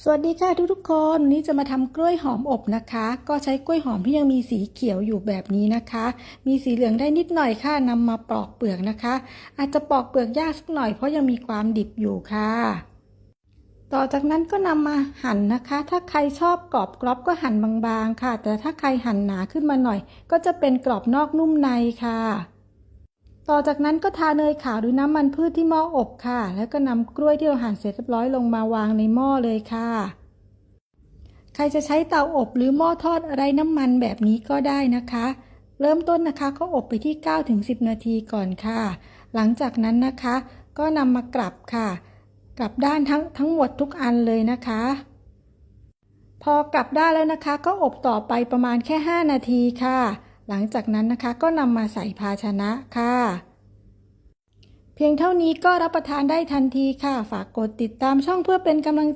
สวัสดีค่ะทุกๆคนวันนี้จะมาทำกล้วยหอมอบนะคะ ก็ใช้กล้วยหอมที่ยังมีสีเขียวอยู่แบบนี้นะคะ มีสีเหลืองได้นิดหน่อยค่ะนำมาปอกเปลือกนะคะ อาจจะปอกเปลือกยากสักหน่อยเพราะยังมีความดิบอยู่ค่ะ ต่อจากนั้นก็นำมาหั่นนะคะ ถ้าใครชอบกรอบกรอบก็หั่นบางๆ ค่ะ แต่ถ้าใครหั่นหนาขึ้นมาหน่อย ก็จะเป็นกรอบนอกนุ่มในค่ะ ต่อจากนั้นก็ทาเนยขาวหรือน้ำมันพืชที่หม้ออบค่ะ แล้วก็นำกล้วยที่เราหั่นเสร็จเรียบร้อยลงมาวางในหม้อเลยค่ะ ใครจะใช้เตาอบหรือหม้อทอดอะไรน้ำมันแบบนี้ก็ได้นะคะ เริ่มต้นนะคะก็อบไปที่9-10 นาทีก่อนค่ะ หลังจากนั้นนะคะ ก็นำมากลับค่ะ กลับด้านทั้งทั้งหมดทุกอันเลยนะคะ พอกลับได้านแล้วนะคะ ก็อบต่อไปประมาณแค่ 5 นาทีค่ะ หลังจากนั้นนะคะก็นำมาใส่ภาชนะค่ะ เพียงเท่านี้ก็รับประทานได้ทันทีค่ะ ฝากกดติดตามช่องเพื่อเป็นกำลังใจ